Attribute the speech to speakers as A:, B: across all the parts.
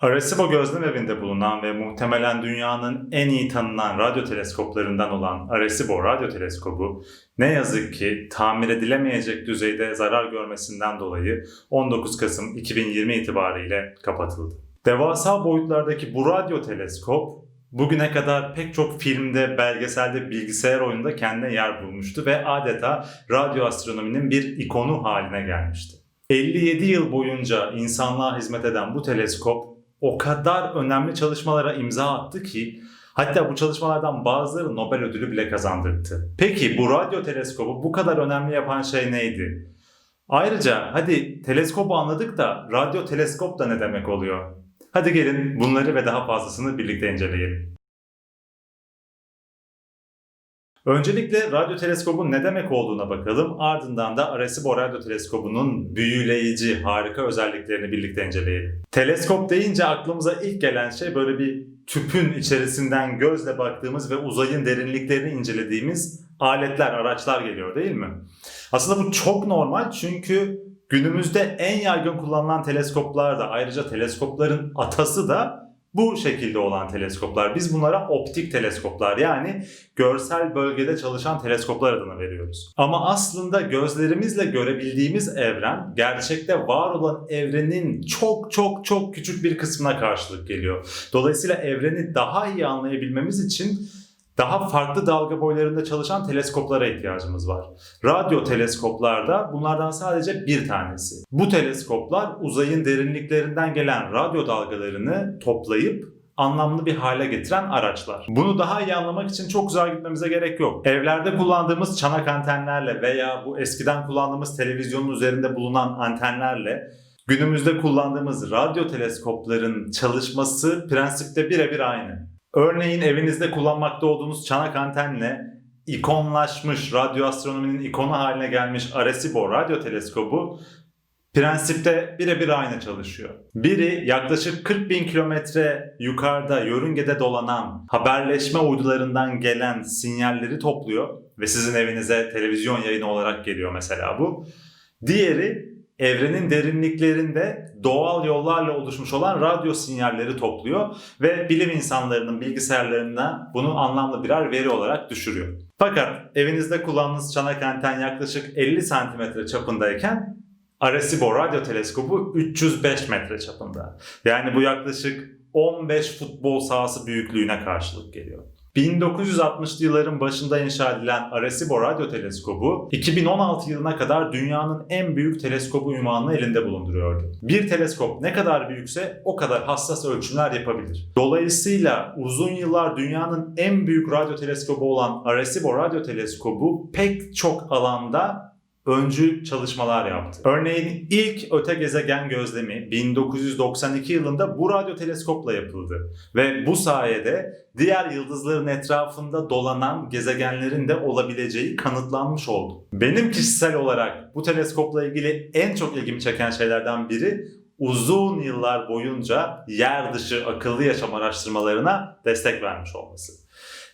A: Arecibo gözlem evinde bulunan ve muhtemelen dünyanın en iyi tanınan radyo teleskoplarından olan Arecibo radyo teleskobu ne yazık ki tamir edilemeyecek düzeyde zarar görmesinden dolayı 19 Kasım 2020 itibariyle kapatıldı. Devasa boyutlardaki bu radyo teleskop bugüne kadar pek çok filmde, belgeselde, bilgisayar oyununda kendine yer bulmuştu ve adeta radyo astronominin bir ikonu haline gelmişti. 57 yıl boyunca insanlığa hizmet eden bu teleskop o kadar önemli çalışmalara imza attı ki hatta bu çalışmalardan bazıları Nobel ödülü bile kazandırdı. Peki bu radyo teleskobu bu kadar önemli yapan şey neydi? Ayrıca hadi teleskobu anladık da radyo teleskop da ne demek oluyor? Hadi gelin bunları ve daha fazlasını birlikte inceleyelim. Öncelikle radyo teleskobun ne demek olduğuna bakalım. Ardından da Arecibo radyo teleskobunun büyüleyici, harika özelliklerini birlikte inceleyelim. Teleskop deyince aklımıza ilk gelen şey böyle bir tüpün içerisinden gözle baktığımız ve uzayın derinliklerini incelediğimiz aletler, araçlar geliyor değil mi? Aslında bu çok normal çünkü günümüzde en yaygın kullanılan teleskoplar da ayrıca teleskopların atası da bu şekilde olan teleskoplar. Biz bunlara optik teleskoplar yani görsel bölgede çalışan teleskoplar adını veriyoruz. Ama aslında gözlerimizle görebildiğimiz evren gerçekte var olan evrenin çok çok çok küçük bir kısmına karşılık geliyor. Dolayısıyla evreni daha iyi anlayabilmemiz için daha farklı dalga boylarında çalışan teleskoplara ihtiyacımız var. Radyo teleskoplarda bunlardan sadece bir tanesi. Bu teleskoplar uzayın derinliklerinden gelen radyo dalgalarını toplayıp anlamlı bir hale getiren araçlar. Bunu daha iyi anlamak için çok uzağa gitmemize gerek yok. Evlerde kullandığımız çanak antenlerle veya bu eskiden kullandığımız televizyonun üzerinde bulunan antenlerle günümüzde kullandığımız radyo teleskopların çalışması prensipte birebir aynı. Örneğin evinizde kullanmakta olduğunuz çanak antenle ikonlaşmış, radyo astronominin ikonu haline gelmiş Arecibo radyo teleskobu prensipte birebir aynı çalışıyor. Biri yaklaşık 40 bin kilometre yukarıda yörüngede dolanan haberleşme uydularından gelen sinyalleri topluyor ve sizin evinize televizyon yayını olarak geliyor mesela bu. Diğeri evrenin derinliklerinde doğal yollarla oluşmuş olan radyo sinyalleri topluyor ve bilim insanlarının bilgisayarlarına bunu anlamlı birer veri olarak düşürüyor. Fakat evinizde kullandığınız çanak anten yaklaşık 50 santimetre çapındayken Arecibo radyo teleskobu 305 metre çapında. Yani bu yaklaşık 15 futbol sahası büyüklüğüne karşılık geliyor. 1960'lı yılların başında inşa edilen Arecibo radyo teleskobu 2016 yılına kadar dünyanın en büyük teleskobu ünvanını elinde bulunduruyordu. Bir teleskop ne kadar büyükse o kadar hassas ölçümler yapabilir. Dolayısıyla uzun yıllar dünyanın en büyük radyo teleskobu olan Arecibo radyo teleskobu pek çok alanda öncü çalışmalar yaptı. Örneğin ilk öte gezegen gözlemi 1992 yılında bu radyo teleskopla yapıldı ve bu sayede diğer yıldızların etrafında dolanan gezegenlerin de olabileceği kanıtlanmış oldu. Benim kişisel olarak bu teleskopla ilgili en çok ilgimi çeken şeylerden biri uzun yıllar boyunca yer dışı akıllı yaşam araştırmalarına destek vermiş olması.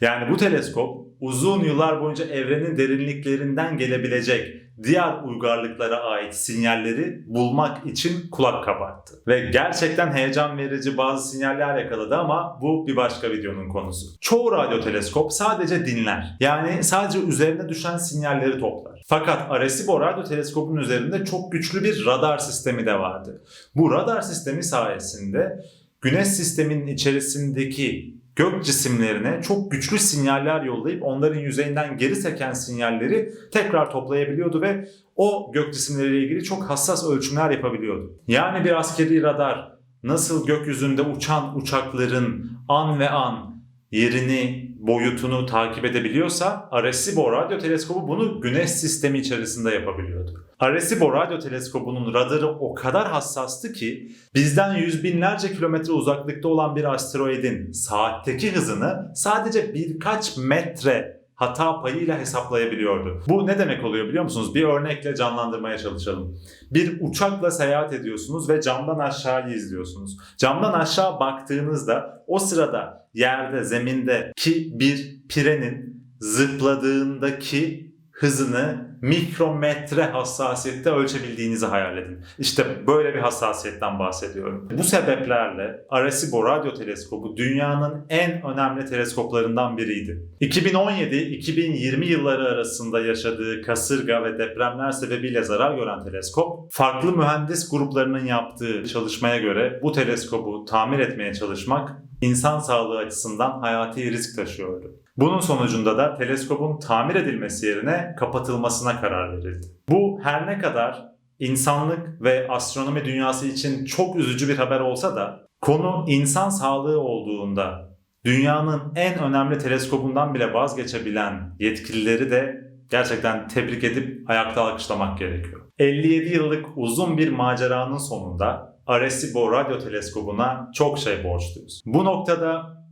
A: Yani bu teleskop uzun yıllar boyunca evrenin derinliklerinden gelebilecek diğer uygarlıklara ait sinyalleri bulmak için kulak kabarttı. Ve gerçekten heyecan verici bazı sinyaller yakaladı ama bu bir başka videonun konusu. Çoğu radyo teleskop sadece dinler. Yani sadece üzerine düşen sinyalleri toplar. Fakat Arecibo radyo teleskopun üzerinde çok güçlü bir radar sistemi de vardı. Bu radar sistemi sayesinde Güneş sisteminin içerisindeki gök cisimlerine çok güçlü sinyaller yollayıp onların yüzeyinden geri seken sinyalleri tekrar toplayabiliyordu ve o gök cisimleriyle ilgili çok hassas ölçümler yapabiliyordu. Yani bir askeri radar nasıl gökyüzünde uçan uçakların an ve an yerini, boyutunu takip edebiliyorsa Arecibo radyo teleskobu bunu güneş sistemi içerisinde yapabiliyordu. Arecibo radyo teleskobunun radarı o kadar hassastı ki bizden yüz binlerce kilometre uzaklıkta olan bir asteroidin saatteki hızını sadece birkaç metre hata payıyla hesaplayabiliyordu. Bu ne demek oluyor biliyor musunuz? Bir örnekle canlandırmaya çalışalım. Bir uçakla seyahat ediyorsunuz ve camdan aşağıyı izliyorsunuz. Camdan aşağı baktığınızda o sırada yerde, zemindeki bir pirenin zıpladığındaki hızını mikrometre hassasiyette ölçebildiğinizi hayal edin. İşte böyle bir hassasiyetten bahsediyorum. Bu sebeplerle Arecibo Radyo Teleskobu dünyanın en önemli teleskoplarından biriydi. 2017-2020 yılları arasında yaşadığı kasırga ve depremler sebebiyle zarar gören teleskop, farklı mühendis gruplarının yaptığı çalışmaya göre bu teleskobu tamir etmeye çalışmak insan sağlığı açısından hayati risk taşıyordu. Bunun sonucunda da teleskopun tamir edilmesi yerine kapatılmasına karar verildi. Bu her ne kadar insanlık ve astronomi dünyası için çok üzücü bir haber olsa da konu insan sağlığı olduğunda dünyanın en önemli teleskobundan bile vazgeçebilen yetkilileri de gerçekten tebrik edip ayakta alkışlamak gerekiyor. 57 yıllık uzun bir maceranın sonunda Arecibo Radyo Teleskobu'na çok şey borçluyuz. Bu noktada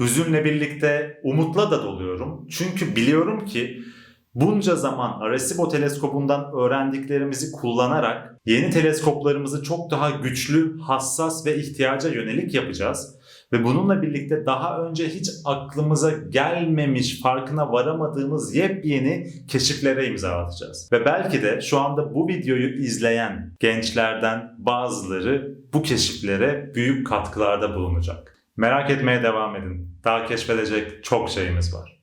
A: hüzünle birlikte umutla da doluyorum. Çünkü biliyorum ki bunca zaman Arecibo teleskobundan öğrendiklerimizi kullanarak yeni teleskoplarımızı çok daha güçlü, hassas ve ihtiyaca yönelik yapacağız. Ve bununla birlikte daha önce hiç aklımıza gelmemiş, farkına varamadığımız yepyeni keşiflere imza atacağız. Ve belki de şu anda bu videoyu izleyen gençlerden bazıları bu keşiflere büyük katkılarda bulunacak. Merak etmeye devam edin. Daha keşfedecek çok şeyimiz var.